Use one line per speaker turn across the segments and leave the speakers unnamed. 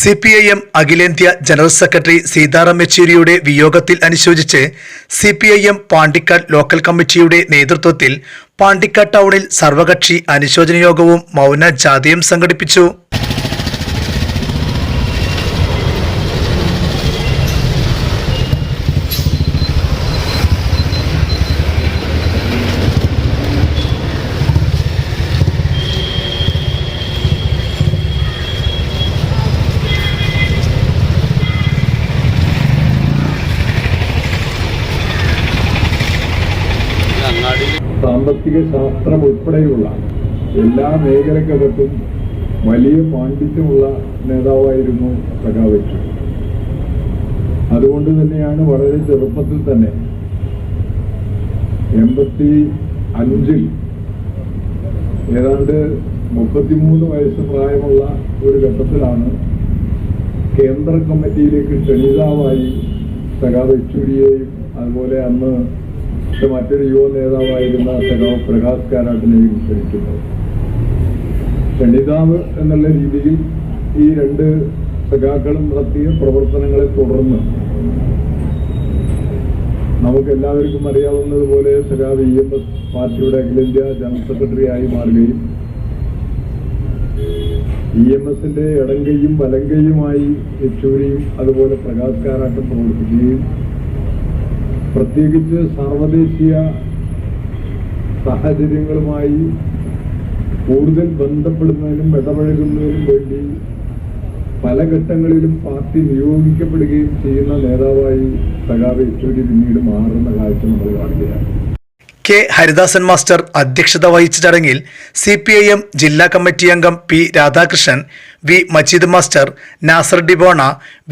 C P I M അഖിലേന്ത്യാ general secretary Sitaram യെച്ചൂരിയുടെ വിയോഗത്തിൽ അനുശോചിച്ച് C P I M Pandikkad local committee നേതൃത്വത്തിൽ പാണ്ടിക്കാട് ടൗണിൽ സർവകക്ഷി അനുശോചന യോഗവും മൗന ജാഥയും സംഘടിപ്പിച്ചു.
സാമ്പത്തിക ശാസ്ത്രം ഉൾപ്പെടെയുള്ള എല്ലാ മേഖലക്കകത്തും വലിയ പാണ്ഡിത്യമുള്ള നേതാവായിരുന്നു സഖാവച്ചു. അതുകൊണ്ട് തന്നെയാണ് വളരെ ചെറുപ്പത്തിൽ തന്നെ എൺപത്തി അഞ്ചിൽ ഏതാണ്ട് മുപ്പത്തിമൂന്ന് വയസ്സ് പ്രായമുള്ള ഒരു ഘട്ടത്തിലാണ് കേന്ദ്ര കമ്മിറ്റിയിലേക്ക് ക്ഷണിതാവായി സഖാവ് യെച്ചൂരിയെയും അതുപോലെ അന്ന് മറ്റൊരു യുവ നേതാവായിരുന്ന സഖാവ് പ്രകാശ് കാരാട്ടിനെയും ക്ഷണിക്കുന്നത് ക്ഷണിതാവ് എന്നുള്ള രീതിയിൽ ഈ രണ്ട് സഖാക്കളും നടത്തിയ പ്രവർത്തനങ്ങളെ തുടർന്ന് നമുക്ക് എല്ലാവർക്കും അറിയാവുന്നതുപോലെ സഖാവ് ഇ എം എസ് പാർട്ടിയുടെ അഖിലേന്ത്യാ ജനറൽ സെക്രട്ടറി ആയി മാറുകയും ഇ എം എസിന്റെ ഇടങ്കയും വലങ്കയുമായി യെച്ചൂരിയും അതുപോലെ പ്രകാശ് കാരാട്ടും പ്രവർത്തിക്കുകയും പ്രത്യേകിച്ച് സർവദേശീയ സാഹചര്യങ്ങളുമായി കൂടുതൽ ബന്ധപ്പെടുന്നതിനും ഇടപഴകുന്നതിനും വേണ്ടി പല ഘട്ടങ്ങളിലും പാർട്ടി നിയോഗിക്കപ്പെടുകയും ചെയ്യുന്ന നേതാവായി സഖാവ് യെച്ചൂരി പിന്നീട് മാറുന്ന കാഴ്ച നമ്മൾ കാണുകയാണ്.
കെ ഹരിദാസൻ മാസ്റ്റർ അധ്യക്ഷത വഹിച്ച ചടങ്ങിൽ സി പി ഐ എം ജില്ലാ കമ്മിറ്റി അംഗം P Radhakrishnan V Majeed master Nasar ഡിബോണ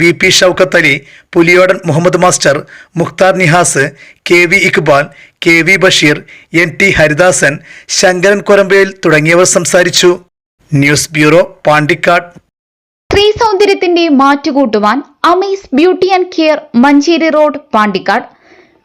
V P Shoukath Ali Puliyodan Muhammad master Mukhtar Nihas K V Iqbal K V Basheer N T Haridasan Shankaran Korambayil തുടങ്ങിയവർ സംസാരിച്ചു. News bureau Pandikkad.
സ്ത്രീ സൗന്ദര്യത്തിന്റെ മാറ്റുകൂട്ടുവാൻ Amaze beauty and care Manjeri road Pandikkad.